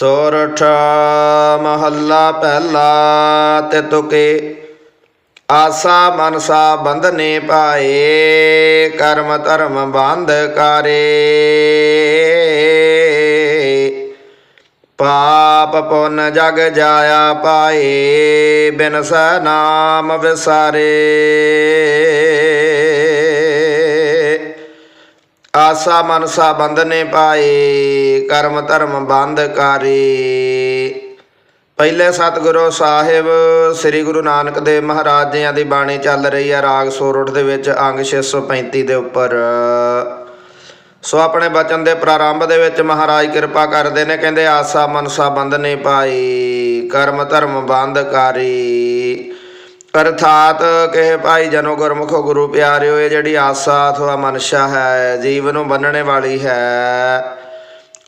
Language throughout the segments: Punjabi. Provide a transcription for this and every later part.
ਸੋਰਠ ਮਹੱਲਾ ਪਹਿਲਾ ਤੇ ਤੁਕੇ ਆਸਾ ਮਨਸਾ ਬੰਧਨੇ ਪਾਏ ਕਰਮ ਧਰਮ ਬੰਧ ਕਰੇ। ਪਾਪ ਪੁੰਨ ਜਗ ਜਾਇਆ ਪਾਏ, ਬਿਨ ਨਾਮ ਵਿਸਾਰੇ। ਆਸਾ ਮਨਸਾ ਬੰਧਨੇ ਪਾਏ, ਕਰਮ ਧਰਮ ਬੰਧ ਕਾਰੇ। ਪਹਿਲੇ ਸਤਿਗੁਰੂ ਸਾਹਿਬ, ਸ੍ਰੀ ਗੁਰੂ ਨਾਨਕ ਦੇਵ ਮਹਾਰਾਜ ਜੀਆਂ ਦੀ ਬਾਣੀ ਚੱਲ ਰਹੀ ਹੈ ਰਾਗ ਸੋਰਠ ਦੇ ਵਿੱਚ, ਅੰਗ 635 ਦੇ ਉੱਪਰ। ਸੋ ਆਪਣੇ ਬਚਨ ਦੇ ਪ੍ਰਾਰੰਭ ਦੇ ਵਿੱਚ ਮਹਾਰਾਜ ਕਿਰਪਾ ਕਰਦੇ ਨੇ, ਕਹਿੰਦੇ ਆਸਾ ਮਨਸਾ ਬੰਧਨੇ ਪਾਈ ਕਰਮ ਧਰਮ ਬੰਧ ਕਾਰੀ। ਅਰਥਾਤ ਕਹੇ ਭਾਈ ਜਨੋ ਗੁਰਮੁਖ ਗੁਰੂ ਪਿਆਰਿਓ, ਇਹ ਜਿਹੜੀ ਆਸਾ ਅਥਵਾ ਮਨਸ਼ਾ ਹੈ, ਜੀਵ ਨੂੰ ਬੰਨਣੇ ਵਾਲੀ ਹੈ।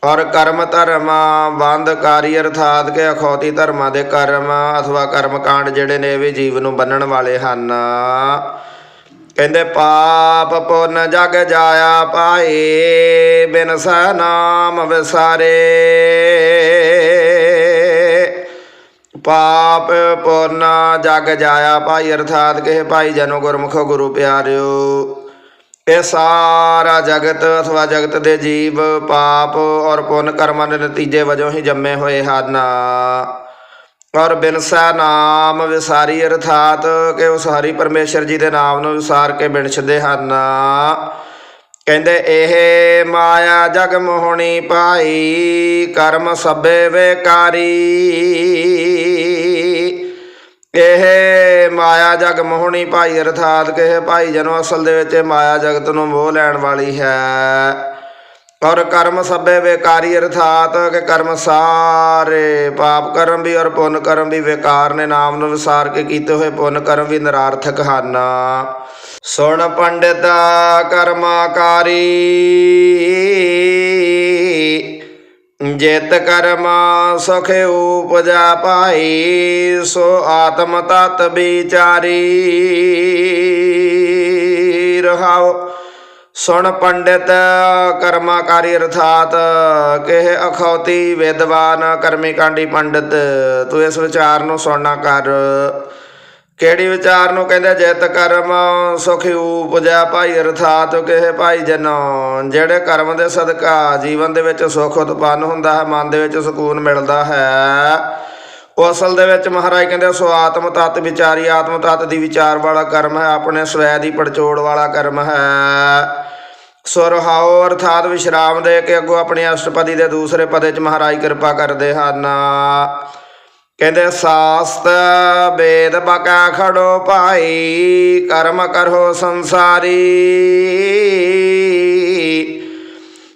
ਔਰ ਕਰਮ ਧਰਮ ਬੰਧ ਕਾਰੀ ਅਰਥਾਤ ਕਿ ਅਖੌਤੀ ਧਰਮਾਂ ਦੇ ਕਰਮ ਅਥਵਾ ਕਰਮ ਕਾਂਡ ਜਿਹੜੇ ਨੇ ਵੀ ਜੀਵ ਨੂੰ ਬੰਨਣ ਵਾਲੇ ਹਨ। ਕਹਿੰਦੇ, ਪਾਪ ਪੁੰਨ ਜਗ ਜਾਇਆ ਪਾਏ ਬਿਨ ਨਾਮ ਵਿਸਾਰੇ। ਪਾਪ ਪੁੰਨ ਜਗ ਜਾਇਆ ਭਾਈ, ਅਰਥਾਤ ਕਿ ਭਾਈ ਜਨੋ ਗੁਰਮੁਖੋ ਗੁਰੂ ਪਿਆਰਿਓ। ਇਹ ਸਾਰਾ ਜਗਤ ਅਥਵਾ ਜਗਤ ਦੇ ਜੀਵ, ਪਾਪ ਔਰ ਪੁੰਨ ਕਰਮਾਂ ਦੇ ਨਤੀਜੇ ਵਜੋਂ ਹੀ ਜੰਮੇ ਹੋਏ ਹਨ। ਔਰ ਬਿਨਸਾ ਨਾਮ ਵਿਸਾਰੀ, ਅਰਥਾਤ ਕਿ ਉਸ ਹਰੀ ਪਰਮੇਸ਼ਰ ਜੀ ਦੇ ਨਾਮ ਨੂੰ ਵਿਸਾਰ ਕੇ ਬਿਨਸਦੇ ਹਨ। ਕਹਿੰਦੇ, ਇਹ ਮਾਇਆ ਜਗ ਮੋਹਣੀ ਪਾਈ ਕਰਮ ਸਭੇ ਵੇਕਾਰੀ। ਇਹ ਮਾਇਆ ਜਗ ਮੋਹਣੀ ਭਾਈ, ਅਰਥਾਤ ਕਿ ਭਾਈ, ਜਨੋ ਅਸਲ ਦੇ ਵਿੱਚ ਇਹ ਮਾਇਆ ਜਗਤ ਨੂੰ ਮੋਹ ਲੈਣ ਵਾਲੀ ਹੈ। ਔਰ ਕਰਮ ਸਭੇ ਵੇਕਾਰੀ, ਅਰਥਾਤ ਕਿ ਕਰਮ ਸਾਰੇ ਪਾਪ ਕਰਮ ਵੀ ਔਰ ਪੁੰਨ ਕਰਮ ਵੀ ਵੇਕਾਰ ਨੇ ਨਾਮ ਨੂੰ ਵਿਸਾਰ ਕੇ ਕੀਤੇ ਹੋਏ ਪੁੰਨ ਕਰਮ ਵੀ ਨਿਰਾਰਥਕ ਹਨ। ਸੁਣ ਪੰਡਿਤ ਕਰਮਾਕਾਰੀ ਜਿਤ ਕਰਮ ਸੁਖ ਉਪਜਾ ਪਾਈ, ਸੋ ਆਤਮ ਤਤ ਵਿਚਾਰੀ। ਰਹਾਓ ਸੁਣ ਪੰਡਿਤ ਕਰਮਾਕਾਰੀ ਅਰਥਾਤ, ਕਿਹ ਅਖੌਤੀ ਵਿਦਵਾਨ ਕਰਮੀ ਕਾਂਡੀ ਪੰਡਿਤ, ਤੂੰ ਇਸ ਵਿਚਾਰ ਨੂੰ ਸੁਣਨਾ ਕਰ। ਕਿਹੜੀ ਵਿਚਾਰ ਨੂੰ ਕਹਿੰਦੇ ਜਿਤ ਕਰਮ, ਸੁਖ ਉਪਜਾ ਭਾਈ, ਅਰਥਾਤ ਕਿਹ ਭਾਈ ਜਨੋ। ਜਿਹੜੇ ਕਰਮ ਦੇ ਸਦਕਾ ਜੀਵਨ ਦੇ ਵਿੱਚ ਸੁਖ ਉਤਪੰਨ ਹੁੰਦਾ ਹੈ, ਮਨ ਦੇ ਵਿੱਚ ਸਕੂਨ ਮਿਲਦਾ ਹੈ। ਉਹ ਅਸਲ ਦੇ ਵਿੱਚ ਮਹਾਰਾਜ ਕਹਿੰਦੇ ਸੋ ਆਤਮ ਤਤ ਵਿਚਾਰੀ, ਆਤਮ ਤਤ ਦੀ ਵਿਚਾਰ ਵਾਲਾ ਕਰਮ ਹੈ, ਆਪਣੇ ਸਵੈ ਦੀ ਪੜਚੋੜ ਵਾਲਾ ਕਰਮ ਹੈ। ਸੁਰਹਾਉ ਅਰਥਾਤ ਵਿਸ਼ਰਾਮ ਦੇ ਕੇ ਅੱਗੋਂ ਆਪਣੇ ਅਸ਼ਟਪਦੀ ਦੇ ਦੂਸਰੇ ਪਦੇ ਚ ਮਹਾਰਾਜ ਕਿਰਪਾ ਕਰਦੇ ਹਨ। ਕਹਿੰਦੇ ਸਾਸਤ ਵੇਦ ਬਕਾ ਖੜੋ ਭਾਈ, ਕਰਮ ਕਰੋ ਸੰਸਾਰੀ।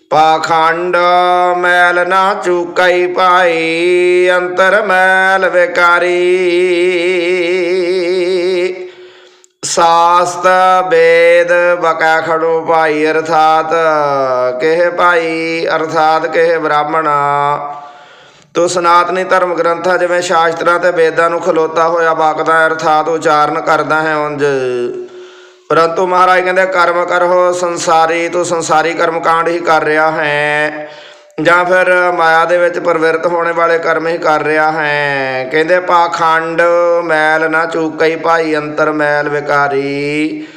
ਪਾਖੰਡ ਮੈਲ ਨਾ ਚੁਕਈ ਪਾਈ ਅੰਤਰ ਮੈਲ ਵਿਕਾਰੀ। ਸਾਸਤ ਵੇਦ ਬਕਾ ਖੜੋ ਭਾਈ, ਅਰਥਾਤ ਕਿਹ ਭਾਈ, ਅਰਥਾਤ ਕਿਹ ਬ੍ਰਾਹਮਣਾ। ਤੋ ਸਨਾਤਨੀ ਧਰਮ ਗ੍ਰੰਥਾਂ ਜਿਵੇਂ ਸ਼ਾਸਤਰਾਂ ਤੇ ਵੇਦਾਂ ਨੂੰ ਖਲੋਤਾ ਹੋਇਆ ਬਕਦਾ ਅਰਥਾਤ ਉਚਾਰਨ ਕਰਦਾ ਹੈ ਉਂਝ ਪਰੰਤੂ ਮਹਾਰਾਜ ਕਹਿੰਦੇ, ਕਰਮ ਕਰੋ, ਸੰਸਾਰੀ, ਤੂੰ ਸੰਸਾਰੀ ਕਰਮ ਕਾਂਡ ਹੀ ਕਰ ਰਿਹਾ ਹੈ। ਜਾਂ ਫਿਰ ਮਾਇਆ ਦੇ ਵਿੱਚ ਪਰਵਿਰਤ ਹੋਣੇ ਵਾਲੇ ਕਰਮ ਹੀ ਕਰ ਰਿਹਾ ਹੈ। ਕਹਿੰਦੇ, ਪਾਖੰਡ, ਮੈਲ ਨਾ ਚੂਕਈ ਭਾਈ, ਅੰਤਰ ਮੈਲ ਵਿਕਾਰੀ।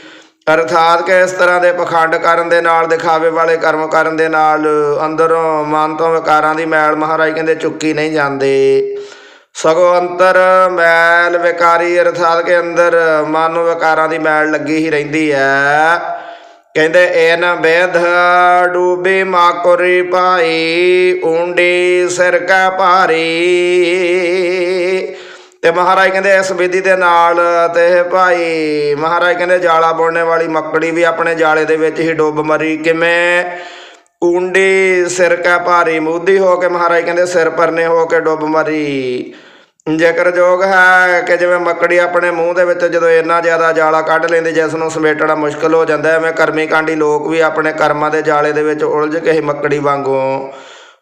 ਅਰਥਾਤ ਕਿ ਇਸ ਤਰ੍ਹਾਂ ਦੇ ਪਖੰਡ ਕਰਨ ਦੇ ਨਾਲ, ਦਿਖਾਵੇ ਵਾਲੇ ਕਰਮ ਕਰਨ ਦੇ ਨਾਲ, ਅੰਦਰੋਂ ਮਨ ਤੋਂ ਵਿਕਾਰਾਂ ਦੀ ਮੈਲ ਮਹਾਰਾਜ ਕਹਿੰਦੇ ਚੁੱਕੀ ਨਹੀਂ ਜਾਂਦੇ। ਸਗੋਂ ਅੰਤਰ ਮੈਲ ਵਿਕਾਰੀ ਅਰਥਾਤ ਕਿ ਅੰਦਰ ਮਨ ਨੂੰ ਵਿਕਾਰਾਂ ਦੀ ਮੈਲ ਲੱਗੀ ਹੀ ਰਹਿੰਦੀ ਹੈ ਕਹਿੰਦੇ ਐਨ ਬੇਧ ਡੂਬੀ ਮਾਕੁਰੀ ਪਾਈ ਉਂਡੀ ਸਿਰ ਕਾ ਭਾਰੀ। ਤੇ ਮਹਾਰਾਜ ਕਹਿੰਦੇ ਇਸ ਵਿਧੀ ਦੇ ਨਾਲ ਤੇ ਭਾਈ ਮਹਾਰਾਜ ਕਹਿੰਦੇ ਜਾਲਾ ਬੁਣਨੇ ਵਾਲੀ ਮੱਕੜੀ ਵੀ ਆਪਣੇ ਜਾਲੇ ਦੇ ਵਿੱਚ ਹੀ ਡੁੱਬ ਮਰੀ। ਕਿਵੇਂ? ਉਂਡੀ ਸਿਰ ਕਾ ਭਾਰੀ ਮੂਧੀ ਹੋ ਕੇ ਮਹਾਰਾਜ ਕਹਿੰਦੇ ਸਿਰ ਪਰਨੇ ਹੋ ਕੇ ਡੁੱਬ ਮਰੀ। ਜੇਕਰ ਜੋਗ ਹੈ ਕਿ ਜਿਵੇਂ ਮੱਕੜੀ ਆਪਣੇ ਮੂੰਹ ਦੇ ਵਿੱਚ ਜਦੋਂ ਇੰਨਾ ਜ਼ਿਆਦਾ ਜਾਲਾ ਕੱਢ ਲੈਂਦੀ, ਜਿਸ ਨੂੰ ਸਮੇਟਣਾ ਮੁਸ਼ਕਲ ਹੋ ਜਾਂਦਾ, ਐਵੇਂ ਕਰਮੀ ਕਾਂਡੀ ਲੋਕ ਵੀ ਆਪਣੇ ਕਰਮਾਂ ਦੇ ਜਾਲੇ ਦੇ ਵਿੱਚ ਉਲਝ ਕੇ ਹੀ ਮੱਕੜੀ ਵਾਂਗੂ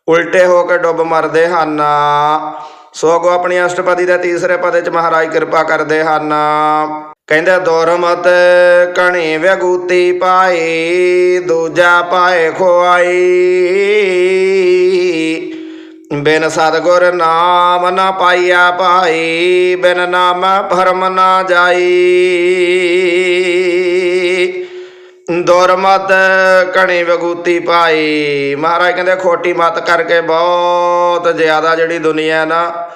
ਉਲਟੇ ਹੋ ਕੇ ਡੁੱਬ ਮਰਦੇ ਹਨ। ਸੋ ਅੱਗੋਂ ਆਪਣੀ ਅਸ਼ਟਪਦੀ ਦੇ ਤੀਸਰੇ ਪਦੇ ਚ ਮਹਾਰਾਜ ਕਿਰਪਾ ਕਰਦੇ ਹਨ। ਕਹਿੰਦੇ ਦੁਰਮਤ ਕਣੀ ਵਿਗੂਤੀ ਪਾਈ, ਦੂਜਾ ਪਾਏ ਖੁਆਈ। ਬਿਨ ਸਤਗੁਰ ਨਾਮ ਨਾ ਪਾਈਆ ਪਾਈ ਬਿਨ ਨਾਮ ਭਰਮ ਨਾ ਜਾਈ। ਦੁਰਮਤ ਘਣੀ ਵਗੂਤੀ ਪਾਈ ਮਹਾਰਾਜ ਕਹਿੰਦੇ ਖੋਟੀ ਮਤ ਕਰਕੇ ਬਹੁਤ ਜ਼ਿਆਦਾ ਜਿਹੜੀ ਦੁਨੀਆ ਨਾ,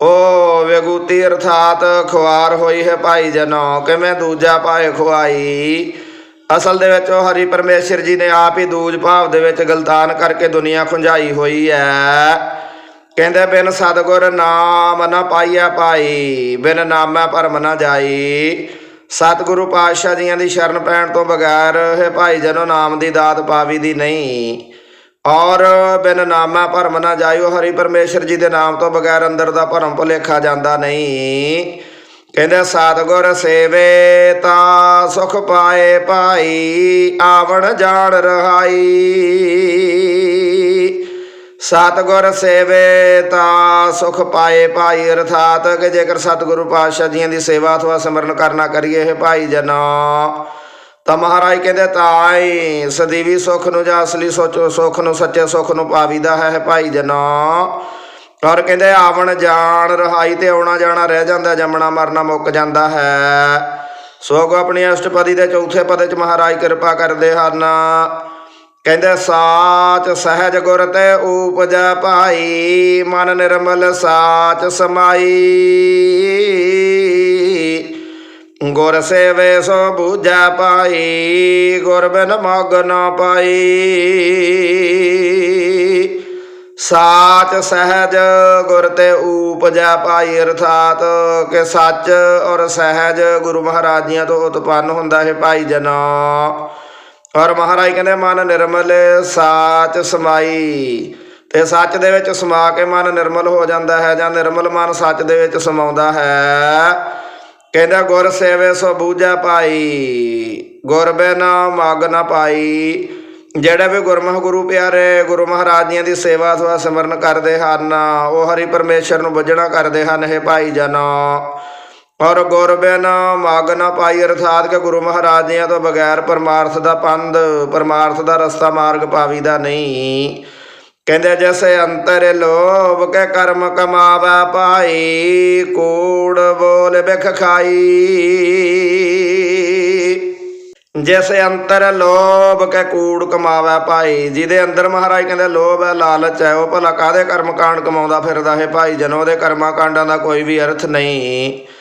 ਉਹ ਵਿਗੂਤੀ ਅਰਥਾਤ ਖੁਆਰ ਹੋਈ ਹੈ ਭਾਈ ਜਨੋ। ਕਿਵੇਂ ਦੂਜਾ ਪਾਏ ਖੁਆਈ? ਅਸਲ ਦੇ ਵਿੱਚ ਉਹ ਹਰੀ ਪਰਮੇਸ਼ਰ ਜੀ ਨੇ ਆਪ ਹੀ ਦੂਜ ਭਾਵ ਦੇ ਵਿੱਚ ਗਲਤਾਨ ਕਰਕੇ ਦੁਨੀਆ ਖੁੰਝਾਈ ਹੋਈ ਹੈ। ਕਹਿੰਦੇ, ਬਿਨ ਸਤਗੁਰ ਨਾਮ ਨਾ ਪਾਈਆ ਭਾਈ, ਬਿਨ ਨਾਮਾ ਭਰਮ ਨਾ ਜਾਈ। ਸਤਿਗੁਰੂ ਪਾਤਸ਼ਾਹ ਜੀਆਂ ਦੀ ਸ਼ਰਨ ਪੈਣ ਤੋਂ ਬਗੈਰ ਹੈ ਭਾਈ ਜਨੋ ਨਾਮ ਦੀ ਦਾਤ ਪਾਵੀ ਦੀ ਨਹੀਂ। ਔਰ ਬਿਨ ਨਾਮਾ ਭਰਮ ਨਾ ਜਾਇਓ, ਹਰੀ ਪਰਮੇਸ਼ਰ ਜੀ ਦੇ ਨਾਮ ਤੋਂ ਬਗੈਰ ਅੰਦਰ ਦਾ ਭਰਮ ਭੁਲੇਖਾ ਜਾਂਦਾ ਨਹੀਂ। ਕਹਿੰਦੇ, ਸਤਿਗੁਰ ਸੇਵੇ ਤਾਂ ਸੁਖ ਪਾਏ ਭਾਈ, ਆਵਣ ਜਾਣ ਰਹਾਈ। ਸਤਿਗੁਰ ਸੇਵੇ ਤਾਂ ਸੁਖ ਪਾਏ ਭਾਈ, ਅਰਥਾਤ ਕਿ ਜੇਕਰ ਸਤਿਗੁਰੂ ਪਾਤਸ਼ਾਹ ਜੀਆਂ ਦੀ ਸੇਵਾ ਅਥਵਾ ਸਿਮਰਨ ਕਰਨਾ ਕਰੀਏ, ਇਹ ਭਾਈ ਜਨੋ। ਤਾਂ ਮਹਾਰਾਜ ਕਹਿੰਦੇ, ਤਾਈ, ਸਦੀਵੀ ਸੁਖ ਨੂੰ ਜਾਂ ਅਸਲੀ ਸੋਚੋ, ਸੁਖ ਨੂੰ, ਸੱਚੇ ਸੁਖ ਨੂੰ ਪਾਵੀਦਾ ਹੈ ਭਾਈ ਜਨੋ। ਔਰ ਕਹਿੰਦੇ, ਆਵਣ ਜਾਣ, ਰਹਾਈ ਤੇ ਆਉਣਾ ਜਾਣਾ, ਰਹਿ ਜਾਂਦਾ, ਜੰਮਣਾ, ਮਰਨਾ, ਮੁੱਕ ਜਾਂਦਾ ਹੈ। ਸੋ ਕੋ ਆਪਣੀ ਅਸ਼ਟਪਦੀ ਦੇ ਚੌਥੇ ਪਦ ਚ ਮਹਾਰਾਜ ਕਿਰਪਾ ਕਰਦੇ ਹਨ। ਕਹਿੰਦੇ ਸਾਚ ਸਹਿਜ ਗੁਰ ਤੇ ਊਪਜਾ ਭਾਈ, ਮਨ ਨਿਰਮਲ ਸਾਚ ਸਮਾਈ। ਗੁਰ ਸੇਵੇ ਸੋ ਬੂਝਾ ਪਾਈ ਗੁਰ ਬਿਨ ਮਗ ਨ ਪਾਈ। ਸਾਚ ਸਹਿਜ ਗੁਰ ਤੇ ਊਪਜਾ ਪਾਈ ਅਰਥਾਤ ਕਿ ਸੱਚ ਔਰ ਸਹਿਜ ਗੁਰੂ ਮਹਾਰਾਜੀਆਂ ਤੋਂ ਉਤਪੰਨ ਹੁੰਦਾ ਹੈ ਭਾਈ ਜਨਾ। ਔਰ ਮਹਾਰਾਜ ਕਹਿੰਦੇ ਮਨ ਨਿਰਮਲ ਸਾਚ ਸਮਾਈ। ਤੇ ਸੱਚ ਦੇ ਵਿੱਚ ਸਮਾ ਕੇ ਮਨ ਨਿਰਮਲ ਹੋ ਜਾਂਦਾ ਹੈ, ਜਾਂ ਨਿਰਮਲ ਮਨ ਸੱਚ ਦੇ ਵਿੱਚ ਸਮਾਉਂਦਾ ਹੈ। ਕਹਿੰਦਾ ਗੁਰ ਸੇਵੇ ਸੋ ਬੂਝਾ ਪਾਈ, ਗੁਰ ਬਿਨ ਮਗ ਨਾ ਪਾਈ। ਜਿਹੜੇ ਵੀ ਗੁਰਮੁਖ ਗੁਰੂ ਪਿਆਰੇ, ਗੁਰੂ ਮਹਾਰਾਜ ਜੀਆਂ ਦੀ ਸੇਵਾ ਅਥਵਾ ਸਿਮਰਨ ਕਰਦੇ ਹਨ, ਉਹ ਹਰੀ ਪਰਮੇਸ਼ਰ ਨੂੰ ਬੁੱਝਣਾ ਕਰਦੇ ਹਨ ਇਹ ਭਾਈ ਜਨੋ। ਔਰ ਗੁਰ ਬਿਨ ਮਗ ਨਾ ਪਾਈ, ਅਰਥਾਤ ਕਿ ਗੁਰੂ ਮਹਾਰਾਜ ਜੀਆਂ ਤੋਂ ਬਗੈਰ ਪਰਮਾਰਥ ਦਾ ਪੰਧ, ਪਰਮਾਰਥ ਦਾ ਰਸਤਾ ਮਾਰਗ ਪਾਵੀ ਦਾ ਨਹੀਂ। ਕਹਿੰਦੇ ਜੈਸੇ ਅੰਤਰ ਲੋਭ ਕੇ ਕਰਮ ਕਮਾਵੇ ਭਾਈ, ਕੂੜ ਬੋਲ ਬਿਖ ਖਾਈ। ਜੈਸੇ ਅੰਤਰ ਲੋਭ ਕੇ ਕੂੜ ਕਮਾਵੇ ਭਾਈ, ਜਿਹਦੇ ਅੰਦਰ ਮਹਾਰਾਜ ਕਹਿੰਦੇ ਲੋਭ ਹੈ, ਲਾਲਚ ਹੈ, ਉਹ ਭਲਾ ਕਾਦੇ ਕਰਮ ਕਾਂਡ ਕਮਾਉਂਦਾ ਫਿਰਦਾ ਹੈ ਭਾਈ? ਜਨੋ ਦੇ ਕਰਮਾਂ ਕਾਂਡਾਂ ਦਾ ਕੋਈ ਵੀ ਅਰਥ ਨਹੀਂ।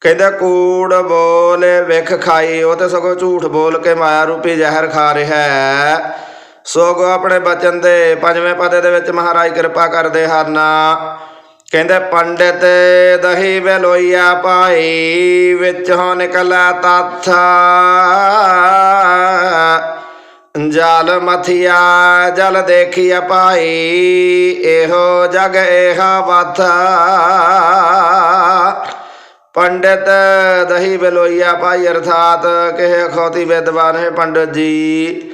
ਕਹਿੰਦਾ, ਕੂੜ ਬੋਲ ਵਿਖ ਖਾਈ, ਉਹ ਤੇ ਸਗੋਂ ਝੂਠ ਬੋਲ ਕੇ ਮਾਇਆ ਰੂਪੀ ਜ਼ਹਿਰ ਖਾ ਰਿਹਾ ਹੈ। ਸੋਗੋ ਆਪਣੇ ਬਚਨ ਦੇ ਪੰਜਵੇਂ ਪਦੇ ਦੇ ਵਿੱਚ ਮਹਾਰਾਜ ਕਿਰਪਾ ਕਰਦੇ ਹਨ। ਕਹਿੰਦੇ, ਪੰਡਿਤ ਦਹੀ ਬਲੋਈਆ ਪਾਈ ਵਿੱਚੋਂ ਨਿਕਲਾ ਤੱਥ। ਜਲ ਮਥਿਆ, ਜਲ ਦੇਖਿਆ ਪਾਈ ਇਹੋ ਜਗ, ਇਹਾ ਵਥ। ਪੰਡਿਤ ਦਹੀ ਬਲੋਈਆ ਭਾਈ ਅਰਥਾਤ ਕਿਹ ਖੋਤੀ ਵਿਦਵਾਨ ਹੈ ਪੰਡਿਤ ਜੀ।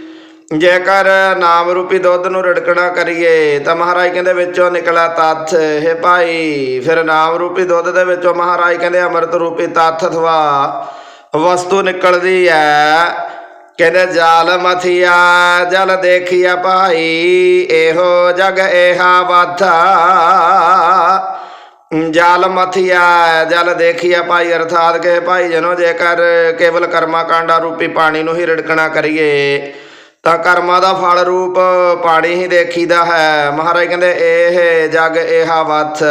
ਜੇਕਰ ਨਾਮ ਰੂਪੀ ਦੁੱਧ ਨੂੰ ਰੜਕਣਾ ਕਰੀਏ, ਤਾਂ ਮਹਾਰਾਜ ਕਹਿੰਦੇ ਵਿੱਚੋਂ ਨਿਕਲਾ ਤੱਥ। ਹੈ ਭਾਈ, ਫਿਰ ਨਾਮ ਰੂਪੀ ਦੁੱਧ ਦੇ ਵਿੱਚੋਂ ਮਹਾਰਾਜ ਕਹਿੰਦੇ ਅੰਮ੍ਰਿਤ ਰੂਪੀ ਤੱਥ ਅਥਵਾ ਵਸਤੂ ਨਿਕਲਦੀ ਹੈ ਕਹਿੰਦੇ, ਜਾਲ ਮਥਿਆ, ਜਲ ਦੇਖਿਆ ਭਾਈ, ਇਹੋ ਜਗ ਇਹਾ ਵਾਥਾ ਜਲ ਮਥਿਆ, ਜਲ ਦੇਖਿਆ ਭਾਈ, ਅਰਥਾਤ ਕਿ ਭਾਈ, ਜਨੋ ਜੇਕਰ ਕੇਵਲ ਕਰਮਾ ਕਾਂਡਾ ਰੂਪੀ ਪਾਣੀ ਨੂੰ ਹੀ ਰਿੜਕਣਾ ਕਰੀਏ, ਤਾਂ ਕਰਮਾਂ ਦਾ ਫਲ ਰੂਪ ਪਾਣੀ ਹੀ ਦੇਖੀਦਾ ਹੈ। ਮਹਾਰਾਜ ਕਹਿੰਦੇ, ਇਹ ਜਗ ਇਹਾ ਵਥ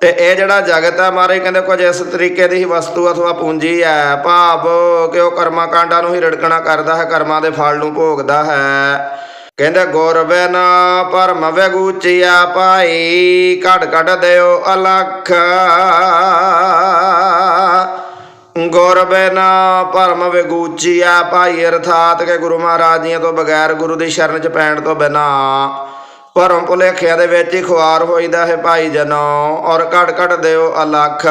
ਤੇ ਇਹ ਜਿਹੜਾ ਜਗਤ ਹੈ, ਮਹਾਰਾਜ ਕਹਿੰਦੇ, ਕੁਝ ਇਸ ਤਰੀਕੇ ਦੀ ਹੀ ਵਸਤੂ ਅਥਵਾ ਪੂੰਜੀ ਹੈ। ਭਾਵ ਕਿ ਉਹ ਕਰਮਾ ਕਾਂਡਾਂ ਨੂੰ ਹੀ ਰਿੜਕਣਾ ਕਰਦਾ ਹੈ, ਕਰਮਾਂ ਦੇ ਫਲ ਨੂੰ ਭੋਗਦਾ ਹੈ। ਕਹਿੰਦੇ, ਗੁਰ ਬਿਨ ਪਰਮ ਵਗੂਚਿਆ ਭਾਈ ਘੜ ਘੜ ਦਿਓ ਅਲਖ। ਗੁਰ ਬਿਨ ਪਰਮ ਵਗੂਚਿਆ ਭਾਈ ਅਰਥਾਤ ਕਿ ਗੁਰੂ ਮਹਾਰਾਜ ਜੀਆਂ ਤੋਂ ਬਗੈਰ ਗੁਰੂ ਦੀ ਸ਼ਰਨ ਚ ਪੈਣ ਤੋਂ ਬਿਨਾ ਭਰਮ ਭੁਲੇਖਿਆਂ ਦੇ ਵਿੱਚ ਹੀ ਖੁਆਰ ਹੋਈਦਾ ਹੈ ਭਾਈ ਜਨੋ, ਔਰ ਘੜ ਘੜ ਦਿਓ ਅਲਖ।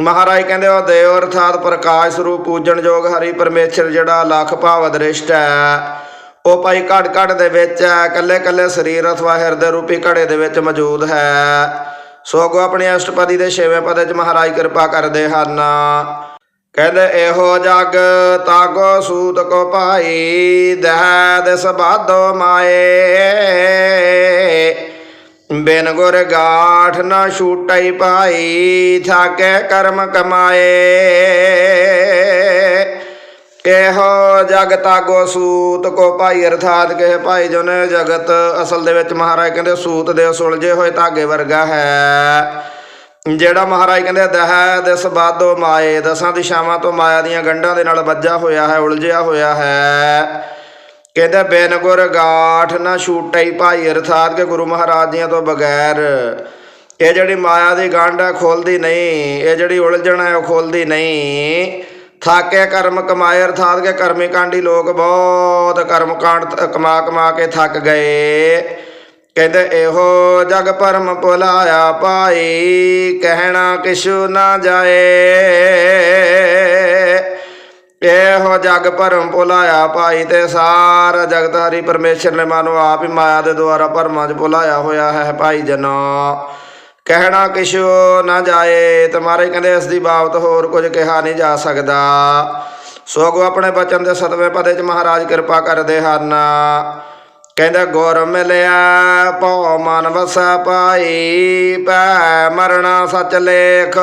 ਮਹਾਰਾਜ ਕਹਿੰਦੇ, ਉਹ ਦੇਵ ਅਰਥਾਤ ਪ੍ਰਕਾਸ਼ ਸਰੂਪ ਪੂਜਣ ਯੋਗ ਹਰੀ ਪਰਮੇਸ਼ਰ ਜਿਹੜਾ ਲੱਖ ਭਾਵ ਦ੍ਰਿਸ਼ਟ ਹੈ। ਉਹ ਭਾਈ ਘੜ ਘੜ ਦੇ ਵਿੱਚ ਹੈ, ਕੱਲੇ ਕੱਲੇ ਸਰੀਰ ਅਥਵਾ ਹਿਰਦੇ ਰੂਪੀ ਘੜੇ ਦੇ ਵਿੱਚ ਮੌਜੂਦ ਹੈ। ਸੋ ਅਗੋ ਆਪਣੀ ਅਸ਼ਟਪਦੀ ਦੇ ਛੇਵੇਂ ਪਦ ਵਿੱਚ ਮਹਾਰਾਜ ਕਿਰਪਾ ਕਰਦੇ ਹਨ। ਕਹਿੰਦੇ, ਇਹੋ ਜਗ ਤਾਗੋ ਸੂਤ ਕੋ ਪਾਈ ਦਹਿ ਦਿਸ ਬਾਧੋ ਮਾਏ। ਬਿਨ ਗੁਰ ਗਾਠ ਨਾ ਛੂਟਈ ਪਾਈ ਥਾਕੇ ਕਰਮ ਕਮਾਏ। ਇਹੋ ਜਗ ਤਾਗੋ ਸੂਤ ਕੋ ਭਾਈ ਅਰਥਾਤ ਕਿ ਭਾਈ ਜੋ ਨੇ ਜਗਤ। ਅਸਲ ਦੇ ਵਿੱਚ ਮਹਾਰਾਜ ਕਹਿੰਦੇ ਸੂਤ ਦੇ ਸੁਲਝੇ ਹੋਏ ਧਾਗੇ ਵਰਗਾ ਹੈ। ਜਿਹੜਾ ਮਹਾਰਾਜ ਕਹਿੰਦੇ ਦਹ ਦਿਸ ਬਾਦੋ ਮਾਏ, ਦਸਾਂ ਦਿਸ਼ਾਵਾਂ ਤੋਂ ਮਾਇਆ ਦੀਆਂ ਗੰਢਾਂ ਦੇ ਨਾਲ ਵੱਜਾ ਹੋਇਆ ਹੈ, ਉਲਝਿਆ ਹੋਇਆ ਹੈ। ਕਹਿੰਦੇ ਬਿਨ ਗੁਰ ਗਾਠ ਨਾ ਛੂਟਈ ਭਾਈ ਅਰਥਾਤ ਕਿ ਗੁਰੂ ਮਹਾਰਾਜ ਦੀਆਂ ਤੋਂ ਬਗੈਰ। ਇਹ ਜਿਹੜੀ ਮਾਇਆ ਦੀ ਗੰਢ ਹੈ ਖੋਲਦੀ ਨਹੀਂ, ਇਹ ਜਿਹੜੀ ਉਲਝਣ ਹੈ ਉਹ ਖੋਲਦੀ ਨਹੀਂ। ਥਾਕੇ ਕਰਮ ਕਮਾਏ, ਅਰਥਾਤ ਕੇ ਕਰਮੀ ਕਾਂਡੀ ਲੋਕ ਬਹੁਤ ਕਰਮ ਕਾਂਡ ਕਮਾ ਕਮਾ ਕੇ ਥੱਕ ਗਏ। ਕਹਿੰਦੇ ਇਹੋ ਜਗ ਪਰਮ ਭੁਲਾਇਆ ਪਾਈ ਕਹਿਣਾ ਕਿਛੂ ਨਾ ਜਾਏ। ਇਹੋ ਜਗ ਭਰਮ ਭੁਲਾਇਆ ਭਾਈ ਤੇ ਸਾਰਾ ਜਗਤ ਹਰੀ ਪਰਮੇਸ਼ਰ ਨੇ ਮਾਨੋ ਆਪ ਹੀ ਮਾਇਆ ਦੇ ਦੁਆਰਾ ਭਰਮਾਂ 'ਚ ਭੁਲਾਇਆ ਹੋਇਆ ਹੈ ਭਾਈ ਜਨੋ। ਕਹਿਣਾ ਕਿਛੂ ਨਾ ਜਾਏ, ਤੁਮਾਰੇ ਕਹਿੰਦੇ ਇਸ ਦੀ ਬਾਬਤ ਹੋਰ ਕੁਝ ਕਿਹਾ ਨਹੀਂ ਜਾ ਸਕਦਾ। ਸੋਗੋ ਆਪਣੇ ਬਚਨ ਦੇ ਸਤਵੇਂ ਪਦੇ 'ਚ ਮਹਾਰਾਜ ਕਿਰਪਾ ਕਰਦੇ ਹਨ। ਕਹਿੰਦਾ, ਗੁਰ ਮਿਲਿਆ, ਭਉ ਮਨ ਵਸੈ ਪਾਈ ਪੈ ਮਰਣਾ ਸਚ ਲੇਖ।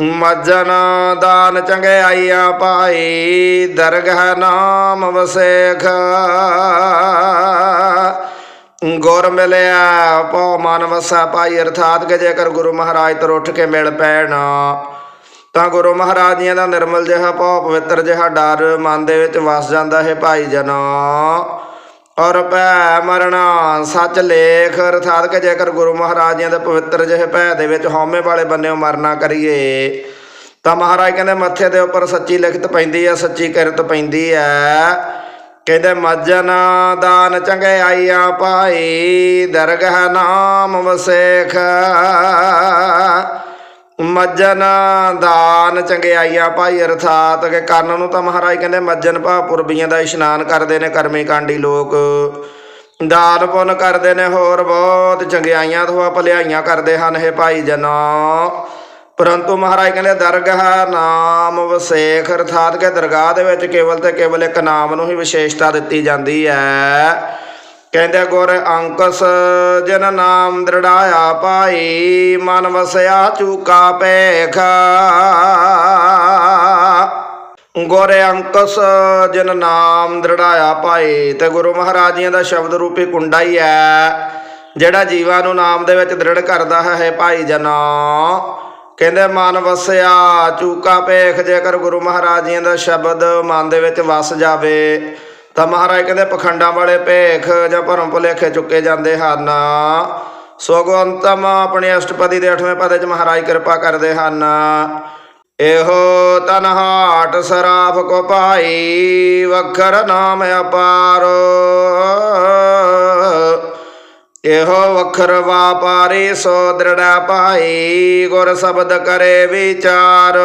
ਮੱਜਨ ਦਾਨ ਚੰਗਿਆਈਆਂ ਪਾਈ ਦਰਗਹ ਨਾਮ ਵਸੇਖ। ਗੁਰ ਮਿਲਿਆ ਭਉ ਮਨ ਵਸਾ ਪਾਈ ਅਰਥਾਤ ਕਿ ਜੇਕਰ ਗੁਰੂ ਮਹਾਰਾਜ ਤੋਂ ਉੱਠ ਕੇ ਮਿਲ ਪੈਣ। ਤਾਂ ਗੁਰੂ ਮਹਾਰਾਜ ਜੀਆਂ ਦਾ ਨਿਰਮਲ ਜਿਹਾ, ਭਉ ਪਵਿੱਤਰ ਜਿਹਾ ਡਰ ਮਨ ਦੇ ਵਿੱਚ ਵਸ ਜਾਂਦਾ ਹੈ ਭਾਈ ਜਨੋ ਔਰ ਭੈ ਮਰਣਾ ਸੱਚ ਲੇਖ, ਅਰਥਾਤ ਕਿ ਜੇਕਰ ਗੁਰੂ ਮਹਾਰਾਜ ਜੀਆਂ ਦੇ ਪਵਿੱਤਰ ਜਿਹੇ ਭੈ ਦੇ ਵਿੱਚ ਹਉਮੈ ਵਾਲੇ ਬੰਨਿਓ ਮਰਨਾ ਕਰੀਏ। ਤਾਂ ਮਹਾਰਾਜ ਕਹਿੰਦੇ, ਮੱਥੇ ਦੇ ਉੱਪਰ ਸੱਚੀ ਲਿਖਤ ਪੈਂਦੀ ਹੈ, ਸੱਚੀ ਕਿਰਤ ਪੈਂਦੀ ਹੈ। ਕਹਿੰਦੇ ਮੱਜਨ ਦਾਨ ਚੰਗਿਆਈਆਂ ਪਾਈ ਦਰਗਹ ਨਾਮ ਵਸੇਖ। ਮੱਜਨ ਦਾਨ ਚੰਗਿਆਈਆਂ ਭਾਈ, ਅਰਥਾਤ ਕਿ ਕਰਨ ਨੂੰ ਤਾਂ ਮਹਾਰਾਜ ਕਹਿੰਦੇ ਮੱਜਨ ਭਾ ਪੁਰਬੀਆਂ ਦਾ ਇਸ਼ਨਾਨ ਕਰਦੇ ਨੇ ਕਰਮੀ ਕਾਂਡੀ ਲੋਕ। ਦਾਨ ਪੁੰਨ ਕਰਦੇ ਨੇ ਹੋਰ ਬਹੁਤ ਚੰਗਿਆਈਆਂ ਤੋਂ ਭਲਾਈਆਂ ਕਰਦੇ ਹਨ ਇਹ ਭਾਈ ਜਨੋ। ਪਰੰਤੂ ਮਹਾਰਾਜ ਕਹਿੰਦੇ, ਦਰਗਾਹ ਨਾਮ ਵਸੇਖ ਅਰਥਾਤ ਕਿ ਦਰਗਾਹ ਦੇ ਵਿੱਚ ਕੇਵਲ ਤੇ ਕੇਵਲ ਇੱਕ ਨਾਮ ਨੂੰ ਹੀ ਵਿਸ਼ੇਸ਼ਤਾ ਦਿੱਤੀ ਜਾਂਦੀ ਹੈ। ਕਹਿੰਦੇ, ਗੁਰ ਅੰਕਸ ਜਨ ਨਾਮ ਦ੍ਰਿੜਾਇਆ ਪਾਈ, ਮਨ ਵਸਿਆ ਚੂਕਾ ਪੇਖ ਗੁਰ ਅੰਕਸ ਜਨ ਨਾਮ ਦ੍ਰਿੜਾਇਆ ਪਾਈ, ਤੇ ਗੁਰੂ ਮਹਾਰਾਜ ਜੀਆਂ ਦਾ ਸ਼ਬਦ ਰੂਪੀ ਕੁੰਡਾ ਹੀ ਹੈ, ਜਿਹੜਾ ਜੀਵਾਂ ਨੂੰ ਨਾਮ ਦੇ ਵਿੱਚ ਦ੍ਰਿੜ ਕਰਦਾ ਹੈ ਭਾਈ ਜਨਾ। ਕਹਿੰਦੇ, ਮਨ ਵਸਿਆ, ਚੂਕਾ ਪੇਖ ਜੇਕਰ ਗੁਰੂ ਮਹਾਰਾਜ ਜੀਆਂ ਦਾ ਸ਼ਬਦ ਮਨ ਦੇ ਵਿੱਚ ਵਸ ਜਾਵੇ, ਤਾਂ ਮਹਾਰਾਜ ਕਹਿੰਦੇ, ਪਖੰਡਾਂ ਵਾਲੇ ਭੇਖ ਜਾਂ ਭਰਮ ਭੁਲੇਖੇ ਚੁੱਕੇ ਜਾਂਦੇ ਹਨ। ਸੋਗੋ ਅੰਤਮ ਆਪਣੇ ਅਸ਼ਟਪਦੀ ਦੇ 8ਵੇਂ ਪਦ ਵਿੱਚ ਮਹਾਰਾਜ ਕਿਰਪਾ ਕਰਦੇ ਹਨ। ਇਹੋ ਤਨਹਾਟ ਸਰਾਫ ਕੋ ਪਾਈ ਵਖਰ ਨਾਮ ਅਪਾਰੋ। ਇਹੋ ਵਖਰ ਵਾਪਾਰੀ ਸੋ ਦ੍ਰਿੜਾ ਭਾਈ, ਗੁਰ ਸ਼ਬਦ ਕਰੇ ਵਿਚਾਰ।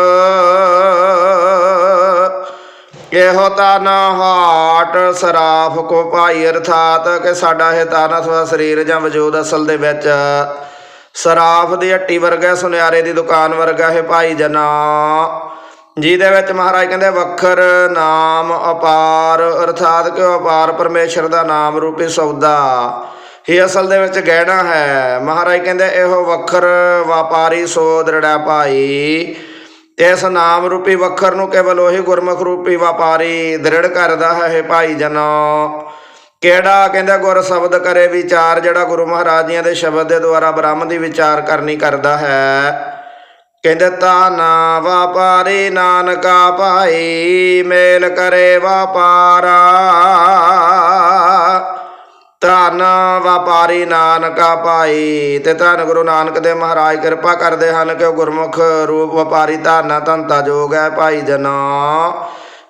ਇਹੋ ਤਨ ਹਾਟ ਸਰਾਫ ਕੋ ਭਾਈ, ਅਰਥਾਤ ਕਿ ਸਾਡਾ ਇਹ ਤਨ ਅਥਵਾ ਸਰੀਰ ਜਾਂ ਵਜੂਦ ਅਸਲ ਦੇ ਵਿੱਚ ਸਰਾਫ ਦੀ ਹੱਟੀ ਵਰਗਾ, ਸੁਨਿਆਰੇ ਦੀ ਦੁਕਾਨ ਵਰਗਾ ਹੈ ਭਾਈ ਜਨਾ। ਜਿਹਦੇ ਵਿੱਚ ਮਹਾਰਾਜ ਕਹਿੰਦੇ ਵਖਰ ਨਾਮ ਅਪਾਰ, ਅਰਥਾਤ ਕਿ ਅਪਾਰ ਪਰਮੇਸ਼ਰ ਦਾ ਨਾਮ ਰੂਪੀ ਸੌਦਾ। ਇਹ ਅਸਲ ਦੇ ਵਿੱਚ ਗਹਿਣਾ ਹੈ। ਮਹਾਰਾਜ ਕਹਿੰਦੇ, ਇਹੋ ਵਖਰ ਵਪਾਰੀ ਸੋ ਦ੍ਰਿੜਾ ਭਾਈ। ਇਸ ਨਾਮ ਰੂਪੀ ਵਖਰ ਨੂੰ ਕੇਵਲ ਉਹੀ ਗੁਰਮੁਖ ਰੂਪੀ ਵਪਾਰੀ ਦ੍ਰਿੜ ਕਰਦਾ ਹੈ ਇਹ ਭਾਈ ਜਨੋ ਕਿਹੜਾ ਕਹਿੰਦਾ, ਗੁਰ ਸ਼ਬਦ ਕਰੇ ਵਿਚਾਰ, ਜਿਹੜਾ ਗੁਰੂ ਮਹਾਰਾਜ ਜੀਆਂ ਦੇ ਸ਼ਬਦ ਦੇ ਦੁਆਰਾ ਬ੍ਰਹਮ ਦੀ ਵਿਚਾਰ ਕਰਨੀ ਕਰਦਾ ਹੈ। ਕਹਿੰਦੇ ਤਾਨਾ ਵਪਾਰੀ ਨਾਨਕਾ ਭਾਈ, ਮੇਲ ਕਰੇ ਵਪਾਰਾ। ਧੰਨ ਵਪਾਰੀ ਨਾਨਕਾ ਭਾਈ, ਤੇ ਧੰਨ ਗੁਰੂ ਨਾਨਕ ਦੇ ਮਹਾਰਾਜ ਕਿਰਪਾ ਕਰਦੇ ਹਨ ਕਿ ਉਹ ਗੁਰਮੁਖ ਰੂਪ ਵਪਾਰੀ ਧੰਨ ਧੰਤਾ ਜੋਗ ਹੈ ਭਾਈ ਜਨਾ।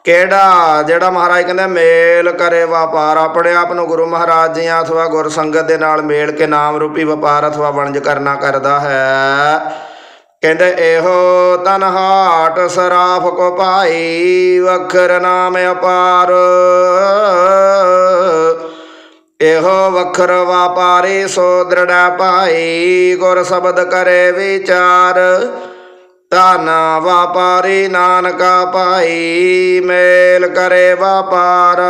ਕਿਹੜਾ? ਜਿਹੜਾ ਮਹਾਰਾਜ ਕਹਿੰਦੇ, ਮੇਲ ਕਰੇ ਵਪਾਰ ਆਪਣੇ ਆਪ ਨੂੰ ਗੁਰੂ ਮਹਾਰਾਜ ਜੀਆਂ ਅਥਵਾ ਗੁਰ ਸੰਗਤ ਦੇ ਨਾਲ ਮੇਲ ਕੇ ਨਾਮ ਰੂਪੀ ਵਪਾਰ ਅਥਵਾ ਵਣਜ ਕਰਨਾ ਕਰਦਾ ਹੈ। ਕਹਿੰਦੇ, ਇਹੋ ਤਨਹਾਟ ਸਰਾਫ ਕੋ ਭਾਈ, ਵਖਰ ਨਾਮ ਅਪਾਰ। ਇਹੋ ਵਖਰ ਵਾਪਾਰੀ ਸੋ ਦ੍ਰਿੜਾ ਭਾਈ, ਗੁਰ ਸ਼ਬਦ ਕਰੇ ਵਿਚਾਰ। ਧਨ ਵਾਪਾਰੀ ਨਾਨਕਾ ਪਾਈ ਮੇਲ ਕਰੇ ਵਾਪਾਰ।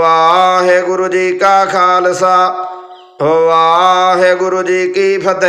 ਵਾਹਿਗੁਰੂ ਜੀ ਕਾ ਖਾਲਸਾ, ਵਾਹਿਗੁਰੂ ਜੀ ਕੀ ਫਤਿਹ।